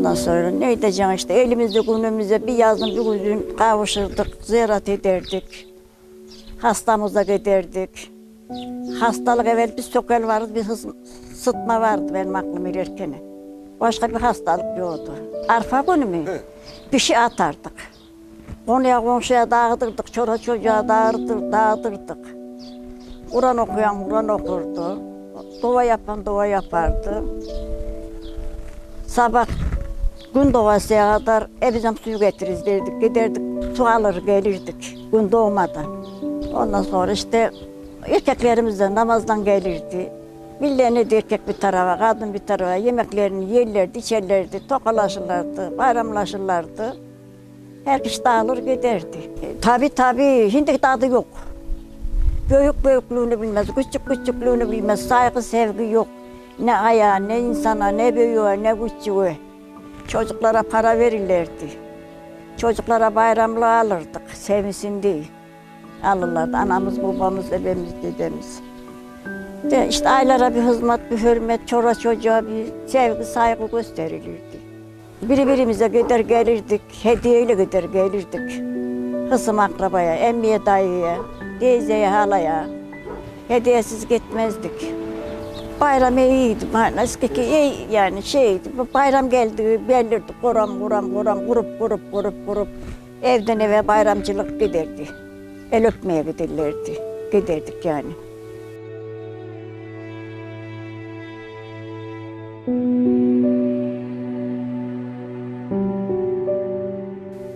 Ondan sonra ne edeceğim işte elimizde günümüzde bir yazın bir gün kavuşurduk, ziyaret ederdik. Hastamıza giderdik. Hastalık evvel bir sökel vardı, bir hız, sıtma vardı benim aklım ilerken. Başka bir hastalık yoktu. Arpa günü mü? Bir şey atardık. Konuya komşuya dağıtırdık, çora çocuğa dağıtır, dağıtırdık. Kur'an okuyan Kur'an okurdu. Dua yapan dua yapardı. Sabah gün doğasıya kadar e bizim suyu getiririz derdik. Giderdik su alır gelirdik gün doğmadan. Ondan sonra işte erkeklerimiz de namazdan gelirdi. Birilerine de erkek bir tarafa, kadın bir tarafa yemeklerini yerlerdi, içerlerdi, tokalaşırlardı, bayramlaşırlardı. Herkes dağılır giderdi. E, tabii tabii, şimdi tadı yok. Büyük büyüklüğünü bilmez, küçük küçüklüğünü bilmez, saygı sevgi yok. Ne ayağa, ne insana, ne büyüğe, ne küçüğe. Çocuklara para verirlerdi. Çocuklara bayramlığı alırdık, sevinsin diye. Alırlardı, anamız, babamız, ebemiz, dedemiz. De işte aylara bir hizmet, bir hürmet, çora çocuğa bir sevgi, saygı gösterilirdi. Birbirimize gider gelirdik, hediyeyle gider gelirdik. Kızım akrabaya, emmiye dayıya, teyzeye, halaya. Hediyesiz gitmezdik. Bayram iyiydi, eski ki iyi yani şeydi. Bayram geldi, belirdi, kuram kuram kuram, grup grup grup grup. Evden eve bayramcılık giderdi. El öpmeye giderlerdi, giderdik yani.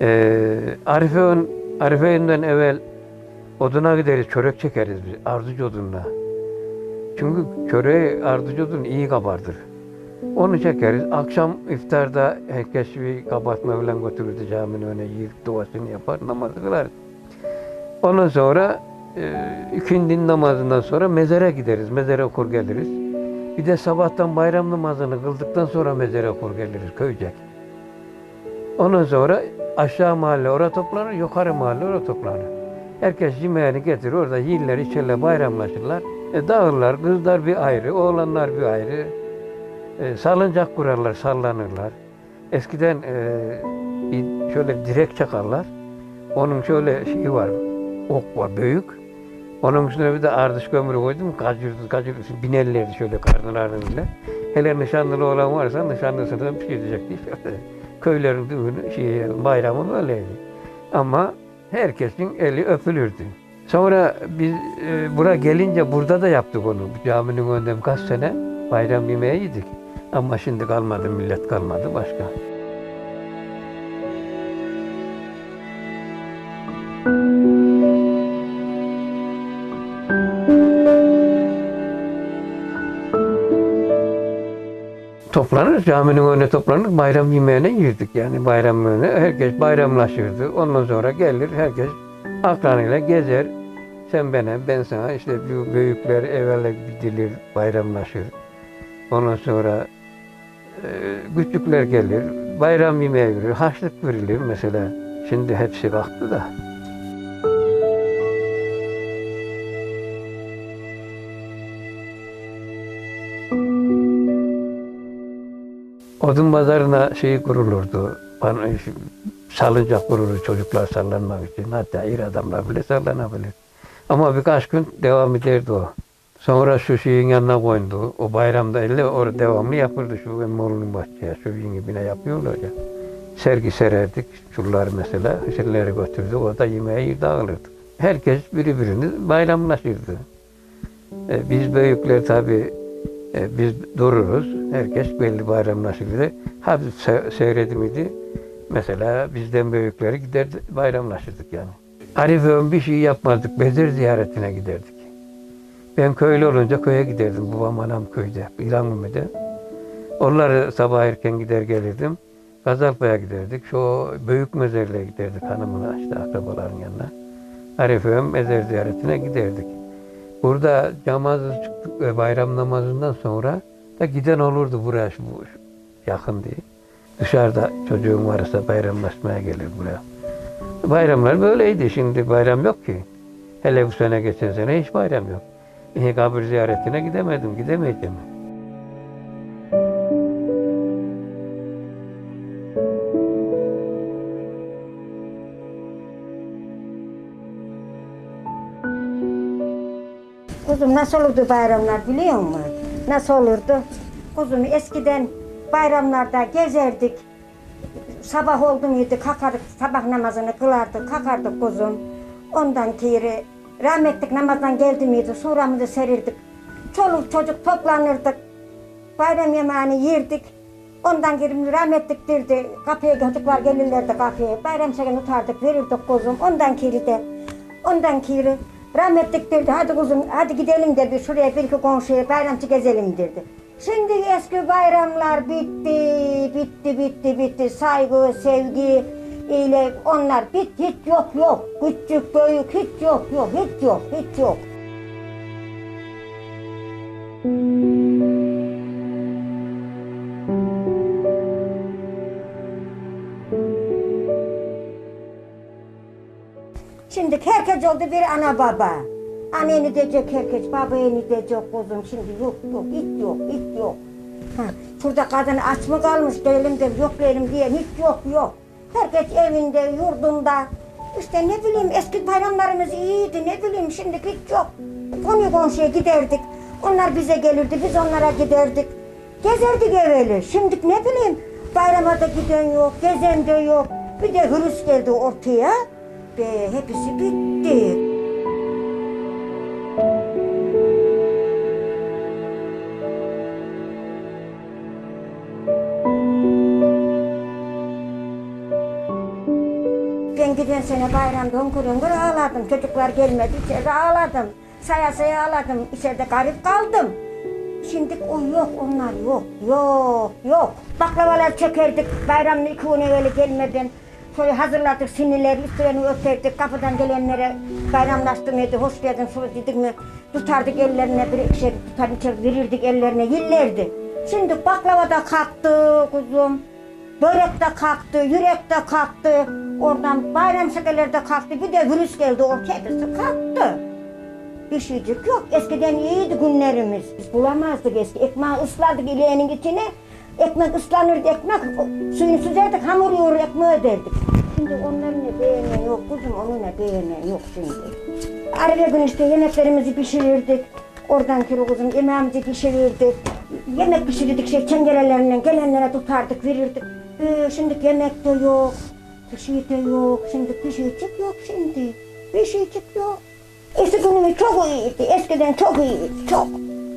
Ee, Arife, evvel oduna gideriz, çörek çekeriz biz, ardıç odunla. Çünkü çöreği ardıç odun iyi kabardır. Onu çekeriz. Akşam iftarda herkes bir kabat mevlen götürürdü caminin önüne yiyip duasını yapar, namazı kılar. Ondan sonra e, ikindin namazından sonra mezara gideriz, mezara okur geliriz. Bir de sabahtan bayram namazını kıldıktan sonra mezara okur geliriz köycek. Ondan sonra aşağı mahalle oraya toplanır, yukarı mahalle oraya toplanır. Herkes yemeğini getirir, orada yiyirler, içerler, bayramlaşırlar. E, dağılırlar, kızlar bir ayrı, oğlanlar bir ayrı. E, salıncak kurarlar, sallanırlar. Eskiden e, bir şöyle direk çakarlar. Onun şöyle şeyi var, ok var, büyük. Onun üstüne bir de ardış kömürü koydum, kacırdı, kacırdı, binerlerdi şöyle karnın ardıyla. Hele nişanlılı olan varsa nişanlısına bir şey diye. Köylerin düğünü, şey, bayramı böyleydi. Ama herkesin eli öpülürdü. Sonra biz e, bura gelince burada da yaptık onu. Caminin önünde kaç sene bayram yemeği yedik. Ama şimdi kalmadı, millet kalmadı başka. Toplanır, caminin önüne toplanır, bayram yemeğine girdik yani bayram önüne. Herkes bayramlaşırdı. Ondan sonra gelir, herkes akranıyla gezer. Sen bana, ben sana, işte büyükler evvela gidilir, bayramlaşır. Ondan sonra e, küçükler gelir, bayram yemeği verilir, haçlık verilir mesela. Şimdi hepsi kalktı da. Odun pazarına şey kurulurdu. Bana, salıncak kurulur çocuklar sallanmak için. Hatta iri adamlar bile sallanabilir. Ama birkaç gün devam ederdi o. Sonra şu şeyin yanına koydu. O bayramda elle orada devamlı yapıldı. Şu Emmoğlu'nun bahçeye, şu gibi yapıyorlar ya. Sergi sererdik. Şuraları mesela, hışırları götürdük. Orada yemeğe dağılırdık. Herkes birbirini bayramlaşırdı. E, biz büyükler tabii e, biz dururuz. Herkes belli bayramlaşırdı. Hafif se seyredi miydi? Mesela bizden büyükleri gider bayramlaşırdık yani. Arife bir şey yapmazdık. Bedir ziyaretine giderdik. Ben köylü olunca köye giderdim. Babam anam köyde. İlhanlı'da. Onları sabah erken gider gelirdim. Gazalpa'ya giderdik. Şu büyük mezarlığa giderdik hanımla işte akrabaların yanına. Arife mezar ziyaretine giderdik. Burada namazı çıktık ve bayram namazından sonra da giden olurdu buraya şu, yakın diye. Dışarıda çocuğum varsa bayram bayramlaşmaya gelir buraya. Bayramlar böyleydi şimdi bayram yok ki. Hele bu sene geçen sene hiç bayram yok. E, kabir ziyaretine gidemedim, gidemeyeceğim. Kuzum nasıl olurdu bayramlar biliyor musun? Nasıl olurdu? Kuzum eskiden bayramlarda gezerdik. Sabah oldu muydu kalkardık sabah namazını kılardık kalkardık kuzum. Ondan kiri rahmetlik namazdan geldi miydi suramızı serirdik. Çoluk çocuk toplanırdık. Bayram yemeğini yerdik. Ondan geri rahmetlik dirdi. Kapıya çocuklar gelirlerdi kapıya. Bayram şekerini tutardık verirdik kuzum. Ondan kiri de. Ondan kiri rahmetlik dirdi. Hadi kuzum hadi gidelim de bir şuraya bir iki komşuya bayramçı gezelim dirdi. Şimdi eski bayramlar bitti, bitti, bitti, bitti. Saygı, sevgi ile onlar bit hiç yok yok. Küçük, büyük hiç yok yok, hiç yok, hiç yok. Şimdi herkes oldu bir ana baba. Anneni diyecek herkes, babayı diyecek kuzum. Şimdi yok yok, hiç yok, hiç yok. Ha, şurada kadın aç mı kalmış değilim de yok değilim diye hiç yok yok. Herkes evinde, yurdunda. İşte ne bileyim eski bayramlarımız iyiydi ne bileyim şimdi hiç yok. Konu komşuya giderdik. Onlar bize gelirdi, biz onlara giderdik. Gezerdik evveli. Şimdi ne bileyim bayrama da giden yok, gezen de yok. Bir de virüs geldi ortaya. Ve hepsi bitti. Sene bayramda hıngır hıngır ağladım. Çocuklar gelmedi içeride ağladım. Saya saya ağladım. İçeride garip kaldım. Şimdi o yok onlar yok. Yok yok. Baklavalar çekerdik bayramın iki gün evveli gelmeden. Şöyle hazırladık sinirleri üstlerini örterdik. Kapıdan gelenlere bayramlaştırmaydı. Hoş geldin şunu dedik mi tutardık ellerine bir ikişer tutar içeri verirdik ellerine yillerdi. Şimdi baklava da kalktı kuzum. Börek de kalktı, yürek de kalktı. Oradan bayram şekerleri de kalktı. Bir de virüs geldi ortaya hepsi kalktı. Bir şeycik yok. Eskiden iyiydi günlerimiz. Biz bulamazdık eski. Ekmeği ıslardık ileğinin içine. Ekmek ıslanırdı, ekmek suyunu süzerdik, hamur yoğurur, ekmeği öderdik. Şimdi onların ne beğenen yok, kuzum onun ne beğenen yok şimdi. Arada gün işte yemeklerimizi pişirirdik. Oradan kilo kuzum yemeğimizi pişirirdik. Yemek pişirirdik şey çengelelerinden gelenlere tutardık, verirdik. Ee, şimdi yemek de yok, bir şey de yok, şimdi bir şeycik yok şimdi. Bir şeycik yok. Eski günümüz çok iyiydi. Eskiden çok iyiydi. Çok.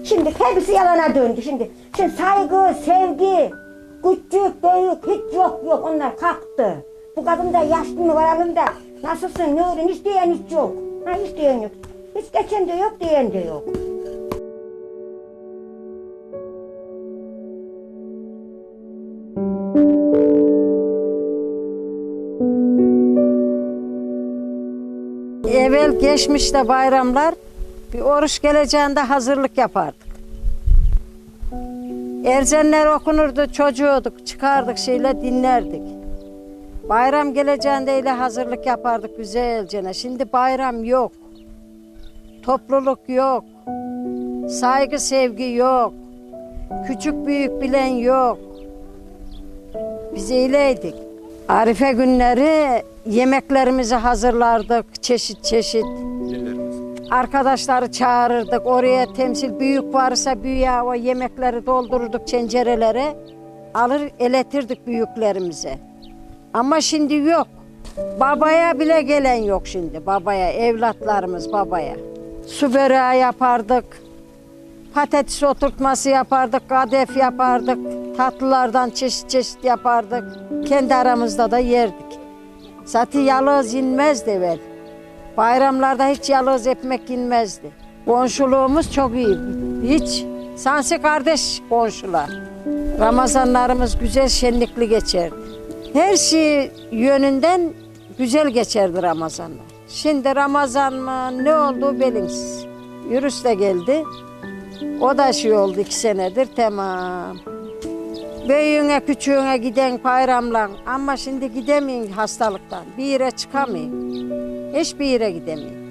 Şimdi hepsi yalana döndü şimdi. Şimdi saygı, sevgi, küçük, büyük hiç yok yok. Onlar kalktı. Bu kadın da yaşlı mı varalım da nasılsın, ne oldu, hiç diyen hiç yok. Ha hiç diyen yok. Hiç geçen de yok, diyen de yok. Evvel geçmişte bayramlar bir oruç geleceğinde hazırlık yapardık. Erzenler okunurdu, çocuğuduk, çıkardık şeyle dinlerdik. Bayram geleceğinde ile hazırlık yapardık güzelce. Şimdi bayram yok. Topluluk yok. Saygı sevgi yok. Küçük büyük bilen yok. Biz öyleydik. Arife günleri yemeklerimizi hazırlardık çeşit çeşit. Arkadaşları çağırırdık oraya temsil büyük varsa büyüğe o yemekleri doldururduk tencerelere. Alır eletirdik büyüklerimize. Ama şimdi yok. Babaya bile gelen yok şimdi babaya evlatlarımız babaya. Su böreği yapardık. Patates oturtması yapardık, kadef yapardık. Tatlılardan çeşit çeşit yapardık. Kendi aramızda da yerdik. Zaten yalığız inmezdi evvel. Bayramlarda hiç yalığız ekmek inmezdi. Komşuluğumuz çok iyi. Hiç. Sansi kardeş komşular. Ramazanlarımız güzel şenlikli geçerdi. Her şey yönünden güzel geçerdi Ramazanlar. Şimdi Ramazan mı ne oldu bilinsiz. Yürüs de geldi. O da şey oldu iki senedir tamam. Büyüğüne küçüğüne giden bayramla ama şimdi gidemeyin hastalıktan. Bir yere çıkamayın. Hiçbir yere gidemeyin.